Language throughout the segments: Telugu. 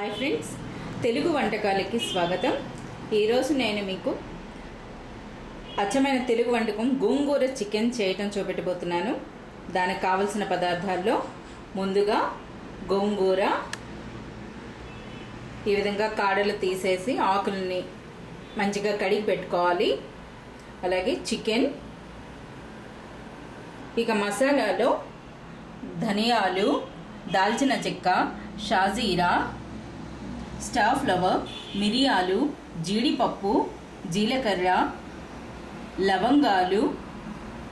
హాయ్ ఫ్రెండ్స్ తెలుగు వంటకాలకి స్వాగతం. ఈరోజు నేను మీకు అచ్చమైన తెలుగు వంటకం గోంగూర చికెన్ చేయటం చూపెట్టబోతున్నాను. దానికి కావలసిన పదార్థాల్లో ముందుగా గోంగూర ఈ విధంగా కాడలు తీసేసి ఆకుల్ని మంచిగా కడిగి పెట్టుకోవాలి. అలాగే చికెన్ ఇక మసాలాలో ధనియాలు దాల్చిన చెక్క షాజీరా స్టార్ ఫ్లవర్ మిరియాలు జీడిపప్పు జీలకర్ర లవంగాలు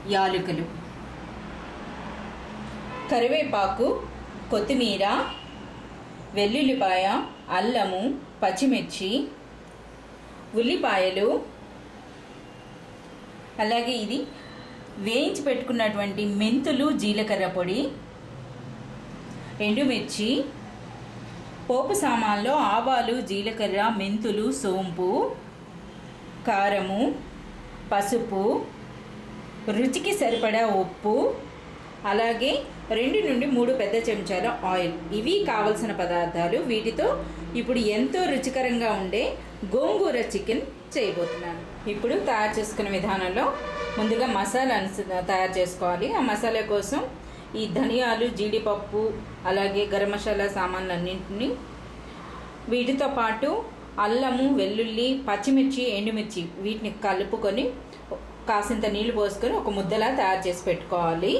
యాలకులు. కరివేపాకు కొత్తిమీర వెల్లుల్లిపాయ అల్లము పచ్చిమిర్చి ఉల్లిపాయలు. అలాగే ఇది వేయించి పెట్టుకున్నటువంటి మెంతులు జీలకర్ర పొడి ఎండుమిర్చి పోపు సామాన్లో ఆవాలు జీలకర్ర మెంతులు సోంపు కారము పసుపు రుచికి సరిపడా ఉప్పు అలాగే రెండు నుండి మూడు పెద్ద చెంచాల ఆయిల్. ఇవి కావలసిన పదార్థాలు. వీటితో ఇప్పుడు ఎంతో రుచికరంగా ఉండే గోంగూర చికెన్ చేయబోతున్నాను. ఇప్పుడు తయారు చేసుకునే విధానంలో ముందుగా మసాలాను తయారు చేసుకోవాలి. ఆ మసాలా కోసం ఈ ధనియాలు జీడిపప్పు అలాగే గరం మసాలా సామాన్లన్నింటినీ వీటితో పాటు అల్లము వెల్లుల్లి పచ్చిమిర్చి ఎండుమిర్చి వీటిని కలుపుకొని కాసింత నీళ్ళు పోసుకొని ఒక ముద్దలా తయారు చేసి పెట్టుకోవాలి.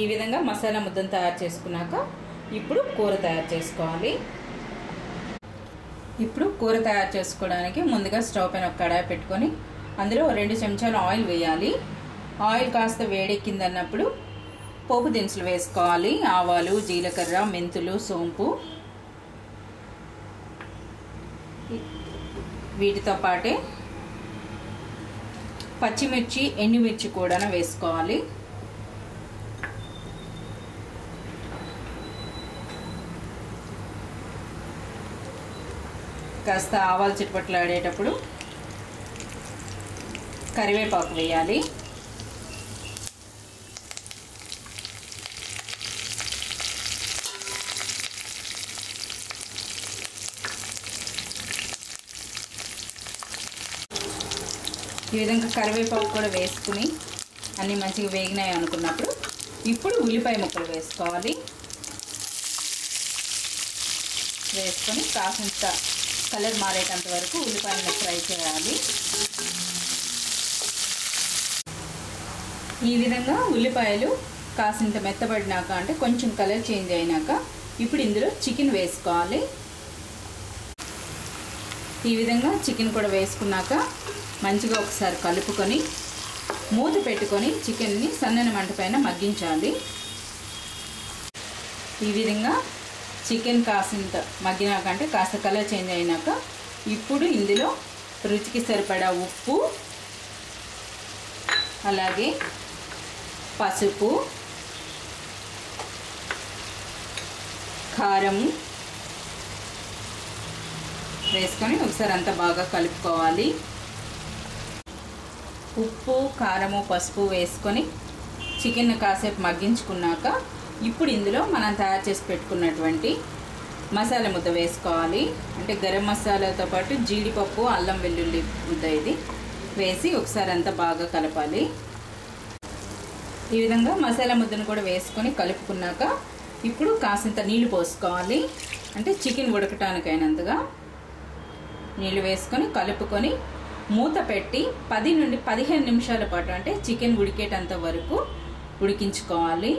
ఈ విధంగా మసాలా ముద్దను తయారు చేసుకున్నాక ఇప్పుడు కూర తయారు చేసుకోవాలి. ఇప్పుడు కూర తయారు చేసుకోవడానికి ముందుగా స్టవ్ పైన ఒక కడాయి పెట్టుకొని అందులో రెండు చెంచాలు ఆయిల్ వేయాలి. ఆయిల్ కాస్త వేడెక్కిందన్నప్పుడు పోపు దినుసులు వేసుకోవాలి. ఆవాలు జీలకర్ర మెంతులు సోంపు. వీటితో పాటే పచ్చిమిర్చి ఎండుమిర్చి కూడా వేసుకోవాలి. కాస్త ఆవాలు చిట్పట్లు ఆడేటప్పుడు కరివేపాకు వేయాలి. ఈ విధంగా కరివేపాకు కూడా వేసుకుని అన్నీ మంచిగా వేగినాయి అనుకున్నప్పుడు ఇప్పుడు ఉల్లిపాయ ముక్కలు వేసుకోవాలి. వేసుకొని కాసింత కలర్ మారేటంత వరకు ఉల్లిపాయలను ఫ్రై చేయాలి. ఈ విధంగా ఉల్లిపాయలు కాసింత మెత్తబడినాక అంటే కొంచెం కలర్ చేంజ్ అయినాక ఇప్పుడు ఇందులో చికెన్ వేసుకోవాలి. ఈ విధంగా చికెన్ కూడా వేసుకున్నాక మంచిగా ఒకసారి కలుపుకొని మూత పెట్టుకొని చికెన్ని సన్నని మంట పైన మగ్గించాలి. ఈ విధంగా చికెన్ కాసింత మగ్గినాక అంటే కాస్త కలర్ చేంజ్ అయినాక ఇప్పుడు ఇందులో రుచికి సరిపడా ఉప్పు అలాగే పసుపు కారము వేసుకొని ఒకసారి అంతా బాగా కలుపుకోవాలి. ఉప్పు కారము పసుపు వేసుకొని చికెన్ కాసేపు మగ్గించుకున్నాక ఇప్పుడు ఇందులో మనం తయారు చేసి పెట్టుకున్నటువంటి మసాలా ముద్ద వేసుకోవాలి. అంటే గరం మసాలాతో పాటు జీడిపప్పు అల్లం వెల్లుల్లి ముద్ద ఇది వేసి ఒకసారి అంతా బాగా కలపాలి. ఈ విధంగా మసాలా ముద్దను కూడా వేసుకొని కలుపుకున్నాక ఇప్పుడు కాసింత నీళ్ళు పోసుకోవాలి. అంటే చికెన్ ఉడకటానికైనంతగా నీళ్ళు వేసుకొని కలుపుకొని మూత పెట్టి పది నుండి పదిహేను నిమిషాల పాటు అంటే చికెన్ ఉడికేటంత వరకు ఉడికించుకోవాలి.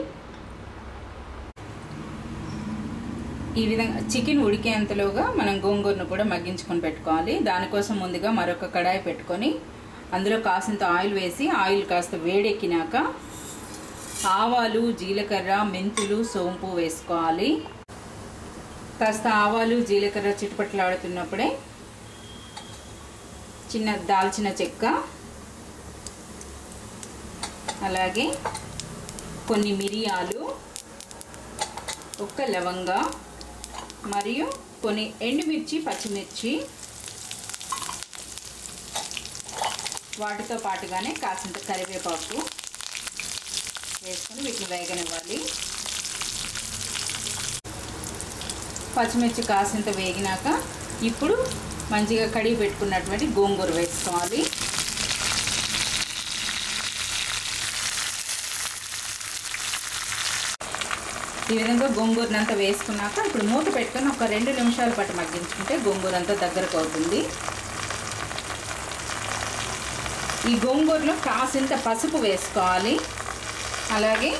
ఈ విధంగా చికెన్ ఉడికేంతలోగా మనం గోంగూరను కూడా మగ్గించుకొని పెట్టుకోవాలి. దానికోసం ముందుగా మరొక కడాయి పెట్టుకొని అందులో కాసింత ఆయిల్ వేసి ఆయిల్ కాస్త వేడెక్కినాక ఆవాలు జీలకర్ర మెంతులు సోంపు వేసుకోవాలి. కాస్త ఆవాలు జీలకర్ర చిటుపట్లాడుతున్నప్పుడే చిన్న దాల్చిన చెక్క. అలాగే కొన్ని మిరియాలు ఒక్క లవంగా మరియు కొన్ని ఎండుమిర్చి పచ్చిమిర్చి వాటితో పాటుగానే కాసింత కరివేపాకు వేసుకొని వీటిని వేగనివ్వాలి. పచ్చిమిర్చి కాసింత వేగినాక ఇప్పుడు మంచిగా కడిగి పెట్టుకున్నటువంటి గోంగూర వేసుకోవాలి. ఈ విధంగా గోంగూరనంతా వేసుకున్నాక ఇప్పుడు మూత పెట్టుకొని ఒక రెండు నిమిషాల పాటు మగ్గించుకుంటే గోంగూర అంతా దగ్గరకు అవుతుంది. ఈ గోంగూరలో కాసింత పసుపు వేసుకోవాలి. అలాగే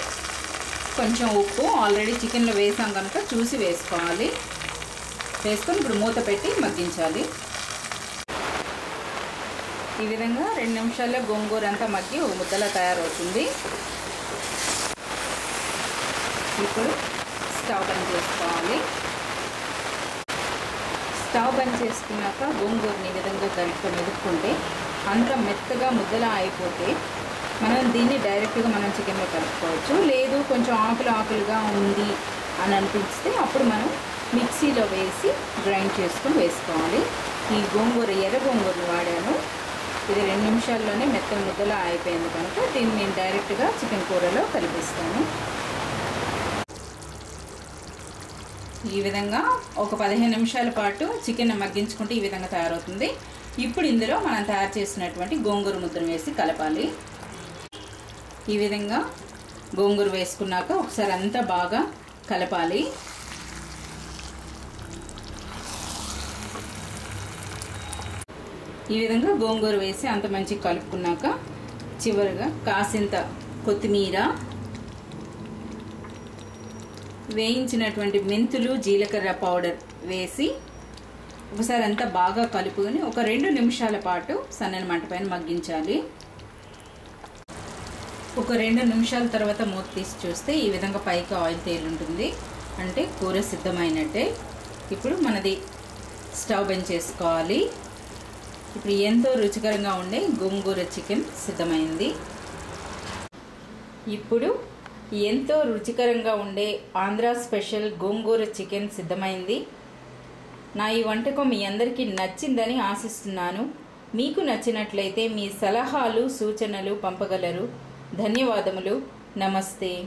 కొంచెం ఉప్పు ఆల్రెడీ చికెన్లో వేసాం కనుక చూసి వేసుకోవాలి. వేసుకొని ఇప్పుడు మూత పెట్టి మగ్గించాలి. ఈ విధంగా రెండు నిమిషాల్లో గోంగూర అంతా మగ్గి ఒక ముద్దలా తయారవుతుంది. ఇప్పుడు స్టవ్ బంద్ చేసుకోవాలి. స్టవ్ బంద్ చేసుకున్నాక గోంగూరని ఈ విధంగా గరిటతో మెదుపుకుంటే అంత మెత్తగా ముద్దలా అయిపోతే మనం దీన్ని డైరెక్ట్గా మనం చికెన్లో కలుపుకోవచ్చు. లేదు కొంచెం ఆకులు ఆకులుగా ఉంది అని అనిపిస్తే అప్పుడు మనం మిక్సీలో వేసి గ్రైండ్ చేసుకొని వేసుకోవాలి. ఈ గోంగూర ఎర్ర గోంగూరను వాడాను. ఇది రెండు నిమిషాల్లోనే మెత్త ముద్దలా అయిపోయింది కనుక దీన్ని నేను డైరెక్ట్గా చికెన్ కూరలో కలిపిస్తాను. ఈ విధంగా ఒక పదిహేను నిమిషాల పాటు చికెన్ మగ్గించుకుంటే ఈ విధంగా తయారవుతుంది. ఇప్పుడు ఇందులో మనం తయారు చేసినటువంటి గోంగూర ముద్దను వేసి కలపాలి. ఈ విధంగా గోంగూర వేసుకున్నాక ఒకసారి అంతా బాగా కలపాలి. ఈ విధంగా గోంగూర వేసి అంత మంచిగా కలుపుకున్నాక చివరిగా కాసింత కొత్తిమీర వేయించినటువంటి మెంతులు జీలకర్ర పౌడర్ వేసి ఒకసారి అంతా బాగా కలుపుకొని ఒక రెండు నిమిషాల పాటు సన్నని మంట పైన మగ్గించాలి. ఒక రెండు నిమిషాల తర్వాత మూత తీసి చూస్తే ఈ విధంగా పైకి ఆయిల్ తేలుంటుంది అంటే కూర సిద్ధమైనట్టే. ఇప్పుడు మనది స్టవ్ బంద్ చేసుకోవాలి. ఇప్పుడు ఎంతో రుచికరంగా ఉండే గోంగూర చికెన్ సిద్ధమైంది. ఇప్పుడు ఎంతో రుచికరంగా ఉండే ఆంధ్ర స్పెషల్ గోంగూర చికెన్ సిద్ధమైంది. నా ఈ వంటకం మీ అందరికీ నచ్చిందని ఆశిస్తున్నాను. మీకు నచ్చినట్లయితే మీ సలహాలు సూచనలు పంపగలరు. ధన్యవాదములు. నమస్తే.